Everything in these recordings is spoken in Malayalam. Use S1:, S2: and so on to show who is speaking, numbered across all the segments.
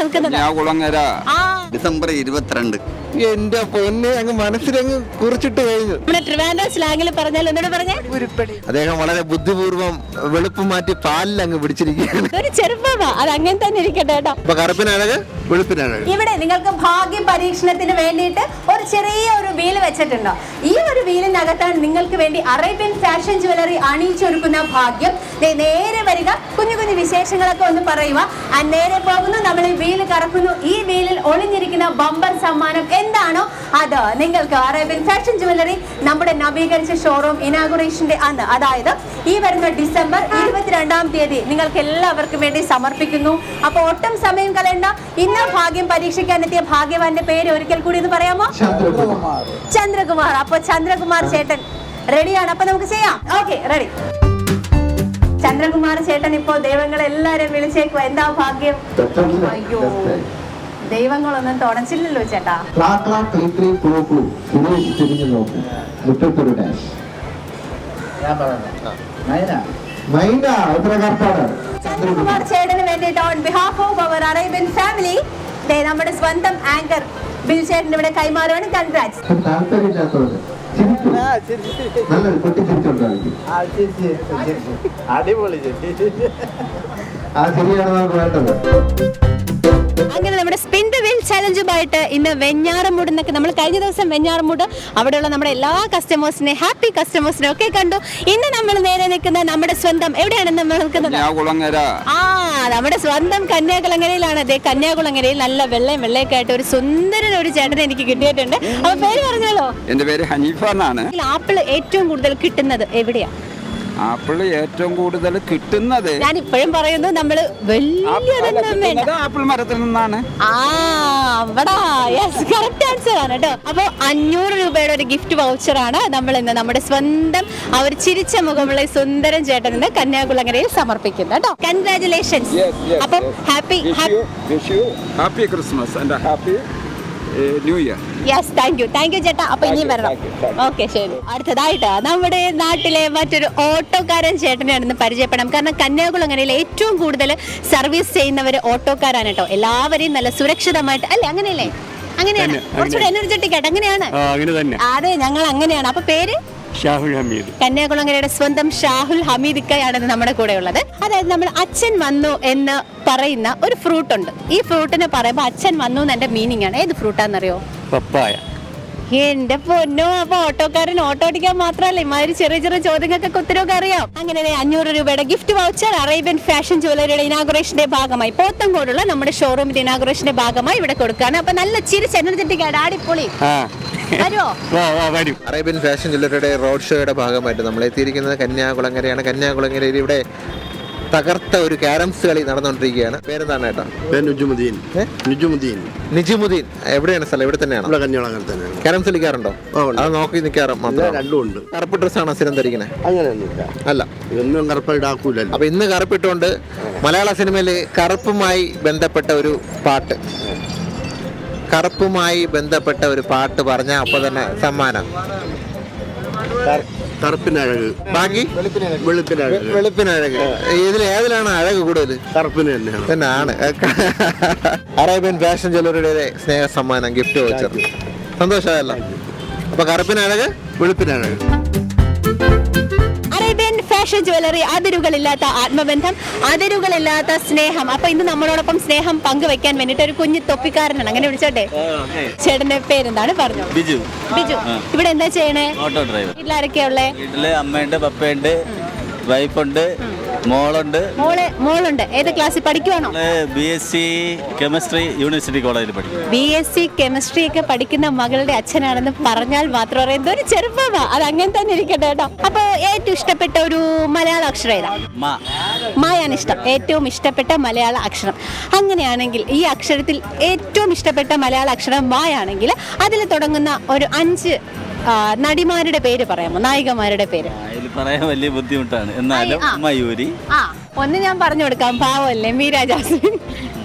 S1: നിൽക്കുന്നത്
S2: ഡിസംബർ ഇരുപത്തിരണ്ട്.
S3: എന്റെ പൊന്നെ അങ്ങ് മനസ്സിലങ്ങ് കുറിച്ചിട്ട് കഴിഞ്ഞു.
S1: നമ്മുടെ ട്രിവാൻഡ്രം സ്ലാങ്ങിൽ പറഞ്ഞാൽ എന്നോട് പറഞ്ഞേ?
S3: അദ്ദേഹം വളരെ ബുദ്ധിപൂർവം വെളുപ്പ് മാറ്റി പാലിൽ അങ്ങ് പിടിച്ചിരിക്കുകയാണ്.
S1: ഒരു ചെറുപ്പമാ. അത് അങ്ങനെ തന്നെ ഇരിക്കട്ടെ കേട്ടോ.
S3: അപ്പൊ കറുപ്പിനഴക് വെളുപ്പിനഴക്.
S1: ഇവിടെ നിങ്ങൾക്ക് ഭാഗ്യ പരീക്ഷണത്തിന് വേണ്ടിയിട്ട് ഒരു ചെറിയ ഒരു വീൽ വെച്ചിട്ടുണ്ടോ. ഈ ഒരു വീലിനകത്താണ് നിങ്ങൾക്ക് വേണ്ടി അറേബ്യൻ ഫാഷൻ ജ്വല്ലറി അണിയിച്ചൊരുക്കുന്ന ഭാഗ്യം. നേരെ വരിക. കുഞ്ഞു കുഞ്ഞു വിശേഷങ്ങളൊക്കെ ഒന്ന് പറയുക. നേരെ പോകുന്നു. നമ്മൾ ഈ വീൽ കറക്കുന്നു. ഈ വീലിൽ ഒളിഞ്ഞിരിക്കുന്ന ബമ്പർ സമ്മാനം എന്താണോ അത് നിങ്ങൾക്ക് അറേബ്യൻ ഫാഷൻ ജുവല്ലറി നമ്മുടെ നവീകരിച്ച ഷോറൂം ഇനാഗുറേഷന്റെ അന്ന് അതായത് ഈ വരുന്ന ഡിസംബർ ഇരുപത്തിരണ്ടാം തീയതി നിങ്ങൾക്ക് എല്ലാവർക്കും വേണ്ടി സമർപ്പിക്കുന്നു. അപ്പൊ ഒട്ടും സമയം കളയണ്ട. ഇന്ന് ഭാഗ്യം പരീക്ഷിക്കാൻ എത്തിയ ഭാഗ്യവാന്റെ പേര് ഒരിക്കൽ കൂടി എന്ന് പറയാമോ? ചന്ദ്രകുമാർ. അപ്പൊ ചന്ദ്രകുമാർ ചേട്ടൻ റെഡിയാണ്. അപ്പൊ നമുക്ക് ചെയ്യാം. Okay ready. ചന്ദ്രകുമാർ ചേട്ടൻ ഇപ്പോ ദൈവങ്ങളെ എല്ലാരും വിളിച്ചേക്കുക എന്താ ഭാഗ്യം? അയ്യോ. ദൈവങ്ങളൊന്നും തുടച്ചില്ലല്ലോ ചേട്ടാ.
S4: തിരിഞ്ഞു നോക്കൂ. മുറ്റത്തൊരു ഡാഷ്. മൈന. കറുപ്പാണ്
S1: ചന്ദ്രകുമാർ ചേട്ടന് വേണ്ടിയിട്ട് on behalf of our Arabian family നമ്മുടെ സ്വന്തം ആങ്കർ ബിൽ ചേട്ടൻ ഇവിടെ കൈമാറുകയാണ് കൺഗ്രാറ്റ്സ്
S4: താല്പര്യമില്ലാത്തവര് നല്ലൊരു പൊട്ടി ചിരിച്ചുണ്ടായിരിക്കും
S5: അടിപൊളി
S4: ആ ശരിയാണ് നമുക്ക് വേണ്ടത്.
S1: ദ വീൽ ചലഞ്ചുമായിട്ട് ഇന്ന് വെഞ്ഞാറമൂട് എന്നൊക്കെ നമ്മൾ കഴിഞ്ഞ ദിവസം വെഞ്ഞാറമൂട് അവിടെയുള്ള നമ്മുടെ എല്ലാ കസ്റ്റമേഴ്സിനെ ഹാപ്പി കസ്റ്റമേഴ്സിനെ ഒക്കെ കണ്ടു. ഇന്ന് നമ്മൾ നേരെ നിൽക്കുന്ന നമ്മുടെ സ്വന്തം എവിടെയാണ് നമ്മൾ നിൽക്കുന്നത്? ആ നമ്മുടെ സ്വന്തം കന്യാകുളങ്ങരയിലാണ്. അതെ കന്യാകുളങ്ങരയിൽ നല്ല വെള്ളയും വെള്ളയൊക്കെ ആയിട്ട് ഒരു സുന്ദരൻ ഒരു ചേട്ടനെ എനിക്ക് കിട്ടിയിട്ടുണ്ട്. അപ്പൊ പേര് പറഞ്ഞാലോ
S2: എന്റെ പേര് ഹനീഫ എന്നാണ്.
S1: ആപ്പിൾ ഏറ്റവും കൂടുതൽ കിട്ടുന്നത് എവിടെയാ?
S2: ആപ്പിൾ ഏറ്റവും കൂടുതൽ കിട്ടുന്നത്
S1: ഞാൻ ഇപ്പോഴും പറയുന്നു നമ്മൾ
S2: വലിയ ആപ്പിൾ മരത്തിൽ നിന്നാണ്.
S1: ആ അവിടാ. യെസ് കറക്റ്റ് ആൻസർ ആണ് കേട്ടോ അപ്പോൾ അഞ്ഞൂറ് രൂപയുടെ ഒരു ഗിഫ്റ്റ് വൗച്ചർ ആണ് നമ്മൾ ഇന്ന് നമ്മുടെ സ്വന്തം ആ ഒരു ചിരിച്ച മുഖമുള്ള സുന്ദരം സുന്ദരൻ ചേട്ടൻ ഇന്ന് കന്യാകുളങ്ങരയിൽ സമർപ്പിക്കുന്നത് കേട്ടോ കൺഗ്രാറ്റുലേഷൻസ് അപ്പം happy
S2: happy Christmas and happy new year
S1: yes thank you thank you ചേട്ടാ. അപ്പൊ ഇനിയും വരണം. ഓക്കെ ശരി. അടുത്തതായിട്ട് നമ്മുടെ നാട്ടിലെ മറ്റൊരു ഓട്ടോക്കാരൻ ചേട്ടനെ ഇന്ന് പരിചയപ്പെടാം. കാരണം കന്യാകുളങ്ങരയിൽ ഏറ്റവും കൂടുതൽ സർവീസ് ചെയ്യുന്നവർ ഓട്ടോക്കാരാണ് കേട്ടോ. എല്ലാവരെയും നല്ല സുരക്ഷിതമായിട്ട് അല്ലേ? അങ്ങനെയല്ലേ? അങ്ങനെയാണ്. കുറച്ചുകൂടെ എനർജറ്റിക് ആയിട്ട് അങ്ങനെയാണ്.
S6: അങ്ങനെ
S1: അതെ ഞങ്ങൾ അങ്ങനെയാണ്. അപ്പൊ പേര്?
S6: ഷാഹുൽ ഹമീദ്.
S1: കന്യാകുളങ്ങരയുടെ സ്വന്തം ഷാഹുൽ ഹമീദിക്കയാണ് നമ്മുടെ കൂടെ ഉള്ളത് അതായത് നമ്മൾ അച്ഛൻ വന്നു എന്ന് പറയുന്ന ഒരു ഫ്രൂട്ട് ഉണ്ട്. ഈ ഫ്രൂട്ടിനെ പറയുമ്പോൾ അച്ഛൻ വന്നു എന്ന് എന്റെ മീനിങ് ആണ്. ഏത് ഫ്രൂട്ടാന്നറിയോ
S6: പപ്പായ.
S1: എന്റെ പൊന്നോ അപ്പൊ ഓട്ടോക്കാരൻ ഓട്ടോ ഓടിക്കാൻ മാത്രമല്ല ഇമാതിരി ചെറിയ ചെറിയ ചോദ്യങ്ങൾക്കൊക്കെ ഉത്തരവൊക്കെ അറിയാം. അങ്ങനെ അഞ്ഞൂറ് രൂപയുടെ ഗിഫ്റ്റ് വൗച്ചർ അറേബ്യൻ ഫാഷൻ ജ്വല്ലറിയുടെ ഇനാഗുറേഷന്റെ ഭാഗമായി. പോത്തം പോത്തങ്കോടുള്ള നമ്മുടെ ഷോറൂമിന്റെ ഇനാഗുറേഷന്റെ ഭാഗമായി ഇവിടെ കൊടുക്കാണ്. അപ്പൊ നല്ല ചിരിച്ച് എനർജറ്റിക് ആയിട്ട്
S3: അറേബ്യൻ ഫാഷൻ ജ്വല്ലറിയുടെ റോഡ് ഷോയുടെ ഭാഗമായിട്ട് നമ്മൾ എത്തിയിരിക്കുന്നത് കന്യാകുളങ്ങരയാണ്. കന്യാകുളങ്ങരയിൽ ഇവിടെ തകർത്ത ഒരു ക്യാരംസ് കളി നടന്നുകൊണ്ടിരിക്കുകയാണ്. പേരെന്താണ് ഏട്ടാ?
S5: നിജുമുദ്ദീൻ നുജുമുദ്ദീൻ?
S3: നുജുമുദ്ദീൻ എവിടെയാണ് സ്ഥലം? ഇവിടെ തന്നെയാണ്
S5: കഞ്ഞോളങ്ങനെ തന്നെയാണ്.
S3: ക്യാരംസ് കളിക്കാറുണ്ടോ. അത് നോക്കി നിൽക്കാറ് മാത്രം.
S5: രണ്ടും ഉണ്ട്.
S3: കറുപ്പ് ഡ്രസ്സാണ് സ്ഥിരം ധരിക്കുന്നത്
S5: അങ്ങനെയൊന്നുമില്ല
S3: അല്ല.
S5: ഇതൊന്നും കറുപ്പ ഇടാക്കൂലല്ലോ.
S3: അപ്പൊ ഇന്ന് കറുപ്പിട്ടുകൊണ്ട് മലയാള സിനിമയിൽ കറുപ്പുമായി ബന്ധപ്പെട്ട ഒരു പാട്ട്. കറുപ്പുമായി ബന്ധപ്പെട്ട ഒരു പാട്ട് പറഞ്ഞ അപ്പൊ തന്നെ സമ്മാനം.
S5: കറുപ്പിനഴക്
S3: ബാക്കി?
S5: വെളുപ്പിനഴക്.
S3: വെളുപ്പിനഴക്. ഇതിൽ ഏതിലാണ് അഴക് കൂടുതൽ
S5: കറുപ്പിന് തന്നെയാണ്.
S3: തന്നെയാണ്. അറേബ്യൻ ഫാഷൻ ജ്വല്ലറിയുടെ സ്നേഹ സമ്മാനം ഗിഫ്റ്റ് വെച്ചത് സന്തോഷമായല്ലോ. അപ്പൊ കറുപ്പിനഴക്?
S5: വെളുപ്പിനഴക്.
S1: ഫാഷൻ ജ്വല്ലറി അതിരുകളില്ലാത്ത ആത്മബന്ധം അതിരുകളില്ലാത്ത സ്നേഹം. അപ്പൊ ഇന്ന് നമ്മളോടൊപ്പം സ്നേഹം പങ്കുവെക്കാൻ വേണ്ടിട്ട് ഒരു കുഞ്ഞു തൊപ്പിക്കാരനാണ്. അങ്ങനെ വിളിച്ചോട്ടെ? ചേട്ടന്റെ പേരെന്താണ്? പറഞ്ഞു
S7: ബിജു.
S1: ബിജു. ഇവിടെ എന്താ ചെയ്യണേ?
S7: Auto driver.
S1: വീട്ടിലാരൊക്കെയാ ഉള്ളേ?
S7: വീട്ടിൽ അമ്മയുണ്ട് പപ്പയുണ്ട് വൈഫുണ്ട് മോളുണ്ട്.
S1: മോൾ മോളുണ്ട്. ഏത് ക്ലാസ്സിൽ പഠിക്കുവാണോ?
S7: B S C chemistry university കോളേജിൽ പഠിക്കും.
S1: ബി എസ് സി കെമിസ്ട്രി ഒക്കെ പഠിക്കുന്ന മകളുടെ അച്ഛനാണെന്ന് പറഞ്ഞാൽ മാത്രം അറിയാം. ഒരു ചെറുപ്പമാ. അത് അങ്ങനെ തന്നെ ഇരിക്കട്ടെ കേട്ടോ. അപ്പൊ ഏറ്റവും ഇഷ്ടപ്പെട്ട ഒരു മലയാള അക്ഷരം ഏതാ? മായാണ് ഇഷ്ടം. ഏറ്റവും ഇഷ്ടപ്പെട്ട മലയാള അക്ഷരം. അങ്ങനെയാണെങ്കിൽ ഈ അക്ഷരത്തിൽ ഏറ്റവും ഇഷ്ടപ്പെട്ട മലയാള അക്ഷരം മായാണെങ്കിൽ അതിൽ തുടങ്ങുന്ന ഒരു അഞ്ച് നടിമാരുടെ പേര് പറയാമോ? നായികമാരുടെ പേര്?
S7: അതിൽ പറയാൻ വലിയ ബുദ്ധിമുട്ടാണ്. എന്നാലും മയൂരി.
S1: ആ ഒന്ന് ഞാൻ പറഞ്ഞു കൊടുക്കാം. പാവമല്ലേ മീര ജാസ്മിൻ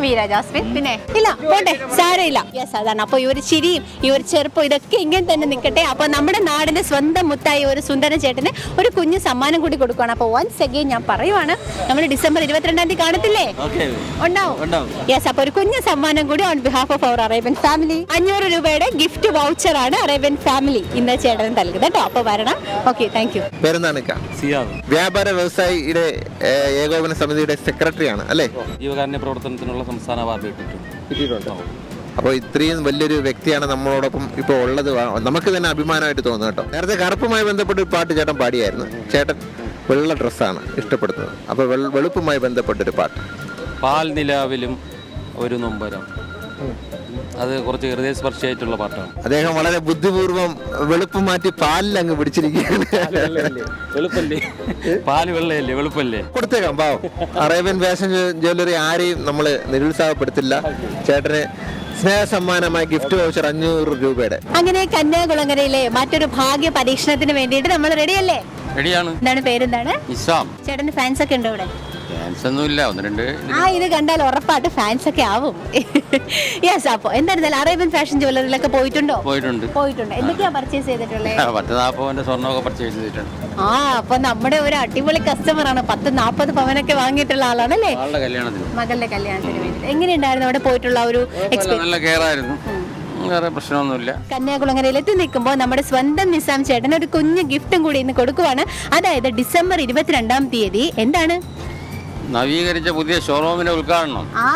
S1: വീര ജാസ്മിൻ പിന്നെ ഇല്ല പോട്ടെ സാരമില്ല. യെസ് അതാണ്. അപ്പൊ ഈ ഒരു ചിരിയും ഈ ഒരു ചെറുപ്പം ഇതൊക്കെ ഇങ്ങനെ തന്നെ നിൽക്കട്ടെ. അപ്പൊ നമ്മുടെ നാടിന്റെ സ്വന്തം മുത്തായി ഒരു സുന്ദര ചേട്ടന് ഒരു കുഞ്ഞു സമ്മാനം കൂടി കൊടുക്കുകയാണ് അപ്പൊ വൺസ് അഗെയിൻ ഞാൻ പറയുവാണ് നമ്മൾ ഡിസംബർ ഇരുപത്തിരണ്ടാം തീയതി കാണത്തില്ലേ?
S7: ഓക്കെ.
S1: ഉണ്ടാവും. യെസ് അപ്പൊ ഒരു കുഞ്ഞു സമ്മാനം കൂടി on behalf of our Arabian family അഞ്ഞൂറ് രൂപയുടെ ഗിഫ്റ്റ് വൗച്ചർ ആണ് അറേബ്യൻ ഫാമിലി ഇന്ന് ചേട്ടന് നൽകുന്നത് കേട്ടോ. അപ്പൊ വരണം. ഓക്കെ താങ്ക് യു
S7: സിയാദ്
S3: വ്യാപാര വ്യവസായിയുടെ ഏകോപന സമിതിയുടെ സെക്രട്ടറിയാണ് അല്ലേ?
S7: ജീവകാരുണ്യ പ്രവർത്തനത്തിനുള്ള സംസ്ഥാന അവാർഡ് കിട്ടിയിട്ടുണ്ട്.
S3: കിട്ടിയിട്ടുണ്ട് അപ്പോൾ ഇത്രയും വലിയൊരു വ്യക്തിയാണ് നമ്മളോടൊപ്പം ഇപ്പോൾ ഉള്ളത്. നമുക്ക് തന്നെ അഭിമാനമായിട്ട് തോന്നുന്നു കേട്ടോ. നേരത്തെ കറുപ്പുമായി ബന്ധപ്പെട്ട് പാട്ട് ചേട്ടൻ പാടിയായിരുന്നു. ചേട്ടൻ വെള്ള ഡ്രസ്സാണ് ഇഷ്ടപ്പെടുന്നത്. അപ്പോൾ വെളുപ്പുമായി ബന്ധപ്പെട്ടൊരു പാട്ട്.
S8: പാൽ നിലാവിലും ഒരു നൊമ്പരം. അത് കുറച്ച് ഹൃദയസ്പർശിയായിട്ടുള്ള പാട്ടാണ്.
S3: അദ്ദേഹം വളരെ ബുദ്ധിപൂർവം വെളുപ്പ് മാറ്റി പാലിൽ അങ്ങ് പിടിച്ചിരിക്കുകയാണ്.
S8: വെളുപ്പല്ലേ? പാൽ വെള്ളയല്ലേ? വെളുപ്പല്ലേ?
S3: കൊടുത്തേക്കാം പാവം. അറേബ്യൻ ഫാഷൻ ജ്വല്ലറി ആരെയും നമ്മൾ നിരുത്സാഹപ്പെടുത്തില്ല. ചേട്ടന് സ്നേഹ സമ്മാനമായി ഗിഫ്റ്റ് വൗച്ചർ അഞ്ഞൂറ് രൂപയുടെ.
S1: അങ്ങനെ കന്യാകുളങ്ങരയിലെ മറ്റൊരു ഭാഗ്യ പരീക്ഷണത്തിന് വേണ്ടിയിട്ട് നമ്മൾ റെഡിയല്ലേ
S8: റെഡിയാണ്
S1: എന്താണ് പേരെന്താണ്?
S8: ഇസ്ലാം
S1: ചേട്ടന് ഫാൻസ് ഒക്കെ ഉണ്ടോ ഇവിടെ?
S8: ഡാൻസ് ഒന്നും ഒന്ന് രണ്ട്
S1: ആ ഇത് കണ്ടാൽ ഉറപ്പായിട്ട് ഫാൻസ് ഒക്കെ ആവും. യെസ് അപ്പൊ എന്തായിരുന്നാലും അറേബ്യൻ ഫാഷൻ ജ്വല്ലറിയിലൊക്കെ പോയിട്ടുണ്ടോ?
S8: പോയിട്ടുണ്ട്.
S1: പോയിട്ടുണ്ട്. എന്തൊക്കെയാ പർച്ചേസ് ചെയ്തിട്ടുള്ളത്
S8: ആ, പത്ത് നാൽപ്പതിന്റെ സ്വർണമൊക്കെ പർച്ചേസ് ചെയ്തിട്ടുണ്ട്.
S1: ആ അപ്പൊ നമ്മുടെ ഒരു അടിപൊളി കസ്റ്റമർ ആണ്. പത്ത് നാപ്പത് പവനൊക്കെ വാങ്ങിയിട്ടുള്ള ആളാണല്ലേ?
S8: ആളുടെ കല്യാണത്തിന്.
S1: മകളുടെ കല്യാണത്തിന് വേണ്ടി എങ്ങനെയുണ്ടായിരുന്നു അവിടെ പോയിട്ടുള്ള ഒരു എക്സ്പീരിയൻസ്
S8: നല്ല കെയർ ആയിരുന്നു വേറെ പ്രശ്നമൊന്നുമില്ല.
S1: കന്യാകുളങ്ങരയിൽ എത്തി നിൽക്കുമ്പോൾ നമ്മുടെ സ്വന്തം നിസാം ചേട്ടൻ ഒരു കുഞ്ഞു ഗിഫ്റ്റും കൂടി ഇന്ന് കൊടുക്കുവാണ്. അതായത് ഡിസംബർ ഇരുപത്തിരണ്ടാം തീയതി. എന്താണ്?
S8: നവീകരിച്ച പുതിയ ഷോറൂമിന്റെ ഉദ്ഘാടനം.
S1: ആ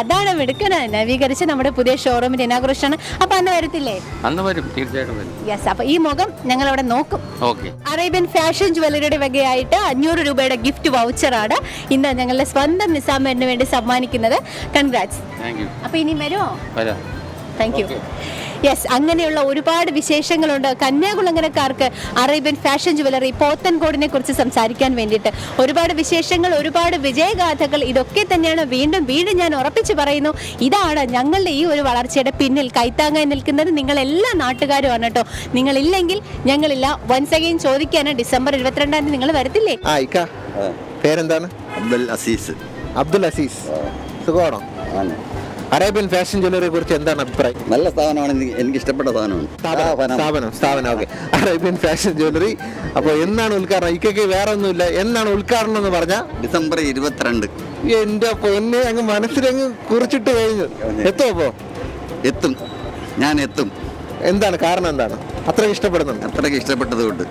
S1: അതാണ് മിടുക്കന്. നവീകരിച്ച നമ്മുടെ പുതിയ ഷോറൂമിന്റെ ഇനാഗ്രേഷൻ ആണ് അപ്പൊ അന്ന് വരത്തില്ലേ?
S8: അന്ന് വരും തീർച്ചയായിട്ടും വരും.
S1: യെസ് അപ്പൊ ഈ മുഖം ഞങ്ങൾ അവിടെ നോക്കും
S8: ഓക്കെ
S1: അറേബ്യൻ ഫാഷൻ ജ്വല്ലറിയുടെ വകയായിട്ട് അഞ്ഞൂറ് രൂപയുടെ ഗിഫ്റ്റ് വൗച്ചർ ആണ് ഇന്ന് ഞങ്ങളുടെ സ്വന്തം നിസാമിന് വേണ്ടി സമ്മാനിക്കുന്നത്. കൺഗ്രാറ്റ്സ്
S8: താങ്ക് യു
S1: അപ്പൊ ഇനി വരുമോ
S8: വരാം.
S1: താങ്ക് യു യെസ് അങ്ങനെയുള്ള ഒരുപാട് വിശേഷങ്ങളുണ്ട്. കന്യാകുളങ്ങരക്കാർക്ക് അറേബ്യൻ ഫാഷൻ ജുവലറി പോത്തൻകോടിനെ കുറിച്ച് സംസാരിക്കാൻ വേണ്ടിയിട്ട് ഒരുപാട് വിശേഷങ്ങൾ ഒരുപാട് വിജയഗാഥകൾ ഇതൊക്കെ തന്നെയാണ് വീണ്ടും വീണ്ടും ഞാൻ ഉറപ്പിച്ച് പറയുന്നു. ഇതാണ് ഞങ്ങളുടെ ഈ ഒരു വളർച്ചയുടെ പിന്നിൽ കൈത്താങ്ങായി നിൽക്കുന്നത്. നിങ്ങൾ എല്ലാ നാട്ടുകാരുമാണ് കേട്ടോ. നിങ്ങളില്ലെങ്കിൽ ഞങ്ങളില്ല. വൺസ് അഗൈൻ ചോദിക്കാണ് ഡിസംബർ ഇരുപത്തിരണ്ടാം തീയതി നിങ്ങൾ വരത്തില്ലേ?
S3: പേരെന്താണ്?
S5: അബ്ദുൽ അസീസ്.
S3: അബ്ദുൽ അസീസ്. സുഖമാണോ? അറേബ്യൻ ഫാഷൻ ജ്വല്ലറിയെ കുറിച്ച് എന്താണ് അഭിപ്രായം?
S5: നല്ല സ്ഥാപനമാണ്. എനിക്ക് എനിക്ക് ഇഷ്ടപ്പെട്ട സ്ഥാപനമാണ്
S3: സ്ഥാപനം സ്ഥാപനം. ഓക്കെ. Arabian fashion jewellery. അപ്പോൾ എന്നാണ് ഉദ്ഘാടനം? ഇക്കൊക്കെ വേറെ ഒന്നുമില്ല. എന്നാണ് ഉദ്ഘാടനം എന്ന് പറഞ്ഞാൽ
S5: ഡിസംബർ ഇരുപത്തിരണ്ട്.
S3: എന്റെ പൊന്നെ അങ്ങ് മനസ്സിലങ്ങ് കുറിച്ചിട്ട് കഴിഞ്ഞു. എത്തും അപ്പോ?
S5: എത്തും. ഞാൻ എത്തും.
S3: എന്താണ്? കാരണം എന്താണ്? അത്രയ്ക്ക് ഇഷ്ടപ്പെടുന്നുണ്ട്?
S5: അത്രയ്ക്ക് ഇഷ്ടപ്പെട്ടതുകൊണ്ട്.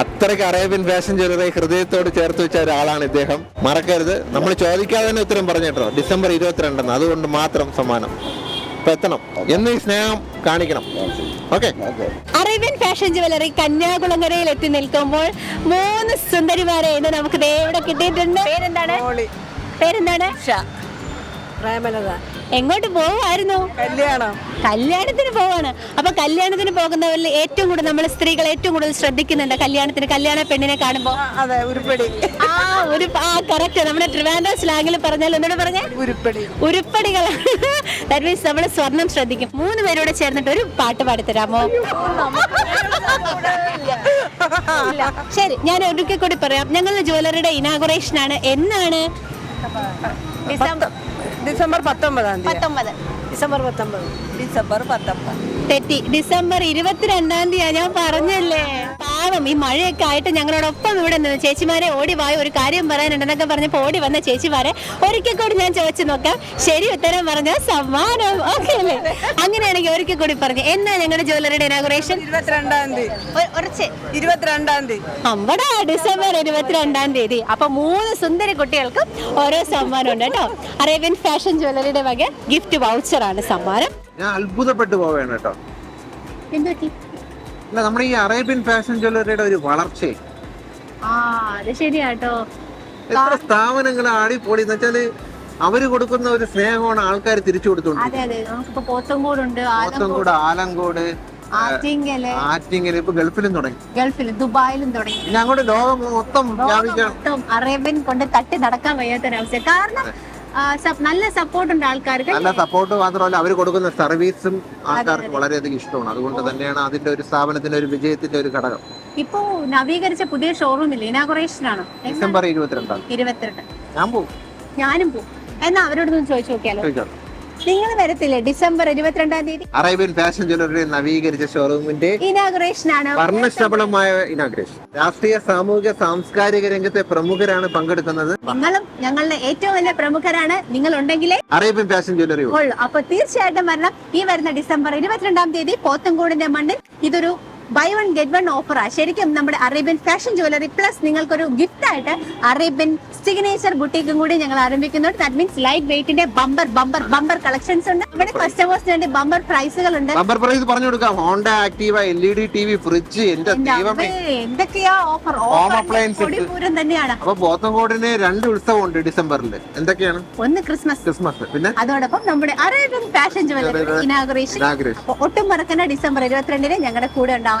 S3: അത്രയ്ക്ക് അറേബ്യൻ ഫാഷൻ ജ്വല്ലറി ഹൃദയത്തോട് ചേർത്ത് വെച്ച ഒരാളാണ് ഇദ്ദേഹം. മറക്കരുത്. നമ്മൾ ചോദിക്കാതെ തന്നെ ഉത്തരം പറഞ്ഞിട്ടോ ഡിസംബർ ഇരുപത്തിരണ്ടെന്ന്. അതുകൊണ്ട് മാത്രം സമ്മാനം. അപ്പൊ എത്തണം. എന്ന് ഈ സ്നേഹം കാണിക്കണം. ഓക്കെ?
S1: അറേബ്യൻ ഫാഷൻ ജ്വല്ലറി കന്യാകുളങ്ങരയിൽ എത്തി നിൽക്കുമ്പോൾ മൂന്ന് സുന്ദരിമാരെ ഇന്ന് നമുക്ക് ദേ ഇവിടെ കിട്ടിയിട്ടുണ്ട്. പേരെന്താണ്? പേരെന്താണ്?
S9: പ്രേമലത.
S1: എങ്ങോട്ട് പോവായിരുന്നു
S9: കല്യാണം.
S1: കല്യാണത്തിന് പോവാണ്. അപ്പൊ കല്യാണത്തിന് പോകുന്നവരിൽ ഏറ്റവും കൂടുതൽ നമ്മൾ സ്ത്രീകൾ ഏറ്റവും കൂടുതൽ ശ്രദ്ധിക്കുന്നുണ്ട് കല്യാണത്തിന്. കല്യാണ പെണ്ണിനെ കാണുമ്പോ.
S9: അതെ ഉരുപ്പടി.
S1: ആ ഒരു ആ കറക്റ്റ് നമ്മുടെ ട്രിവാൻഡ്രം സ്ലാങ്ങിൽ പറഞ്ഞാൽ എന്നോട് പറഞ്ഞേ?
S9: ഉരുപ്പടി.
S1: ഉരുപ്പടികൾ. ദാറ്റ് മീൻസ് നമ്മൾ സ്വർണം ശ്രദ്ധിക്കും. മൂന്ന് പേരോട് ചേർന്നിട്ട് ഒരു പാട്ട് പാടിത്തരാമോ. ശരി ഞാൻ ഒരിക്കൽ കൂടി പറയാം. ഞങ്ങളുടെ ജ്വല്ലറിയുടെ ഇനാഗുറേഷൻ ആണ്. എന്നാണ്? ഡിസംബർ.
S9: ഡിസംബർ പത്തൊമ്പതാം തീയതി.
S1: പത്തൊമ്പത്.
S9: ഡിസംബർ പത്തൊമ്പത്. ഡിസംബർ പത്തൊമ്പത്.
S1: തെറ്റി. ഡിസംബർ ഇരുപത്തിരണ്ടാം തീയതി ഞാൻ പറഞ്ഞല്ലേ? പാവം ഈ മഴയൊക്കെ ആയിട്ട് ഞങ്ങളോടൊപ്പം ഇവിടെ നിന്ന് ചേച്ചിമാരെ ഓടി വായ ഒരു കാര്യം പറയാനുണ്ടെന്നൊക്കെ പറഞ്ഞപ്പോ ഓടി വന്ന ചേച്ചിമാരെ ഒരിക്കൽ കൂടി ഞാൻ ചോദിച്ചു നോക്കാം. ശരി ഉത്തരം പറഞ്ഞ സമ്മാനം. ഓക്കെ അല്ലേ? അങ്ങനെയാണെങ്കിൽ ഒരിക്കൽ കൂടി പറഞ്ഞു. എന്നാ ഞങ്ങളുടെ ജ്വല്ലറിയുടെ ഇനാഗുറേഷൻ
S9: ഇരുപത്തിരണ്ടാം തീയതി.
S1: ഉറച്ച്.
S9: ഇരുപത്തിരണ്ടാം തീയതി.
S1: നമ്മുടെ ഡിസംബർ ഇരുപത്തിരണ്ടാം തീയതി. അപ്പൊ മൂന്ന് സുന്ദരി കുട്ടികൾക്കും ഓരോ സമ്മാനം ഉണ്ട് കേട്ടോ അറേബ്യൻ ഫാഷൻ ജ്വല്ലറിയുടെ വക ഗിഫ്റ്റ് വൗച്ചർ ആണ് സമ്മാനം.
S3: ഞാൻ അത്ഭുതപ്പെട്ടു പോവുകയാണ് കേട്ടോ.
S1: എന്തൊക്കെ
S3: അല്ല നമ്മുടെ ഈ അറേബ്യൻ ഫാഷൻ ജ്വല്ലറിയുടെ ഒരു വളർച്ച.
S1: ആ അത് ശരിയാട്ടോ.
S3: എത്ര സ്ഥാപനങ്ങൾ ആടിപ്പൊളി എന്ന് വെച്ചാൽ അവർ കൊടുക്കുന്ന ഒരു സ്നേഹമാണ് ആൾക്കാർ തിരിച്ചു കൊടുത്തോണ്ട്
S1: അതെ അതെ. നമുക്കിപ്പോ പോത്തങ്കോടുണ്ട്
S3: കൂടെ ആലങ്കോട്
S1: ആറ്റിങ്ങൽ.
S3: ആറ്റിങ്ങൽ ഇപ്പൊ ഗൾഫിലും തുടങ്ങി.
S1: ഗൾഫിലും ദുബായിലും തുടങ്ങി.
S3: ഞങ്ങളുടെ ലോകം മൊത്തം വ്യാപിക്കാൻ
S1: മൊത്തം അറേബ്യൻ കൊണ്ട് തട്ടി നടക്കാൻ വയ്യാത്തൊരവസ്ഥ കാരണം ആ, സ- നല്ല സപ്പോർട്ട് ഉണ്ട് ആൾക്കാർക്ക്.
S3: നല്ല സപ്പോർട്ട് മാത്രമല്ല അവർ കൊടുക്കുന്ന സർവീസും ആൾക്കാർക്ക് വളരെയധികം ഇഷ്ടമാണ്. അതുകൊണ്ട് തന്നെയാണ് അതിന്റെ ഒരു സ്ഥാപനത്തിന്റെ ഒരു വിജയത്തിന്റെ ഒരു ഘടകം.
S1: ഇപ്പോ നവീകരിച്ച പുതിയ ഷോറൂം ഇല്ല? ഇനാഗുറേഷൻ ആണ്?
S3: ഡിസംബർ ഇരുപത്തിരണ്ടാണ്
S1: ഇരുപത്തിരണ്ട്.
S3: ഞാൻ പോകും
S1: ഞാനും പോകും എന്നാ അവരോട് ചോദിച്ചു നോക്കിയാലോ? നിങ്ങൾ വരത്തില്ലേ? ഡിസംബർ ഇരുപത്തിരണ്ടാം തീയതി.
S3: അറേബ്യൻ ഫാഷൻ ജ്വല്ലറിയുടെ നവീകരിച്ച ഷോറൂമിന്റെ
S1: ഇനാഗുറേഷൻ ആണ്.
S3: വർണശബളമായ ഇനാഗ്രേഷൻ രാഷ്ട്രീയ സാമൂഹിക സാംസ്കാരിക രംഗത്തെ പ്രമുഖരാണ് പങ്കെടുക്കുന്നത്.
S1: നിങ്ങളും ഞങ്ങളുടെ ഏറ്റവും വലിയ പ്രമുഖരാണ്. നിങ്ങൾ ഉണ്ടെങ്കിലേ
S3: അറേബ്യൻ ഫാഷൻ ജ്വല്ലറി
S1: ഉള്ളൂ അപ്പൊ തീർച്ചയായിട്ടും വരണം. ഈ വരുന്ന ഡിസംബർ ഇരുപത്തിരണ്ടാം തീയതി പോത്തൻകൂടിന്റെ മണ്ണിൽ ഇതൊരു ബൈ വൺ ഗെറ്റ് വൺ ഓഫറാ ശരിക്കും നമ്മുടെ അറേബ്യൻ ഫാഷൻ ജ്വല്ലറി പ്ലസ് നിങ്ങൾക്കൊരു ഗിഫ്റ്റ് ആയിട്ട് അറേബ്യൻ സിഗ്നേച്ചർ ബുട്ടീക്കും കൂടി ഞങ്ങൾ ആരംഭിക്കുന്നുണ്ട്. ദാറ്റ് മീൻസ് ലൈറ്റ് വെയിറ്റിന്റെ ബമ്പർ ബമ്പർ ബമ്പർ കളക്ഷൻസ് ഉണ്ട്. നമ്മുടെ കസ്റ്റമേഴ്സിന് വേണ്ടി ബമ്പർ പ്രൈസുകൾ ഉണ്ട്.
S3: ബമ്പർ പ്രൈസ് പറഞ്ഞു കൊടുക്കാം. Honda Activa L E D T V fridge എന്റെ
S1: എന്തൊക്കെയാ ഓഫർ. പൂരം തന്നെയാണ്.
S3: അപ്പൊ പോത്തങ്കോടിന് രണ്ട് ഉത്സവമുണ്ട് ഡിസംബറിൽ എന്തൊക്കെയാണ്?
S1: ഒന്ന് ക്രിസ്മസ്
S3: ക്രിസ്മസ് പിന്നെ?
S1: അതോടൊപ്പം നമ്മുടെ അറേബ്യൻ ഫാഷൻ ജ്വല്ലറി ഇനാഗുറേഷൻ. അപ്പൊ ഒട്ടും മറക്കണ്ട ഡിസംബർ ഇരുപത്തിരണ്ടിന് ഞങ്ങളുടെ കൂടെ ഉണ്ടാവണം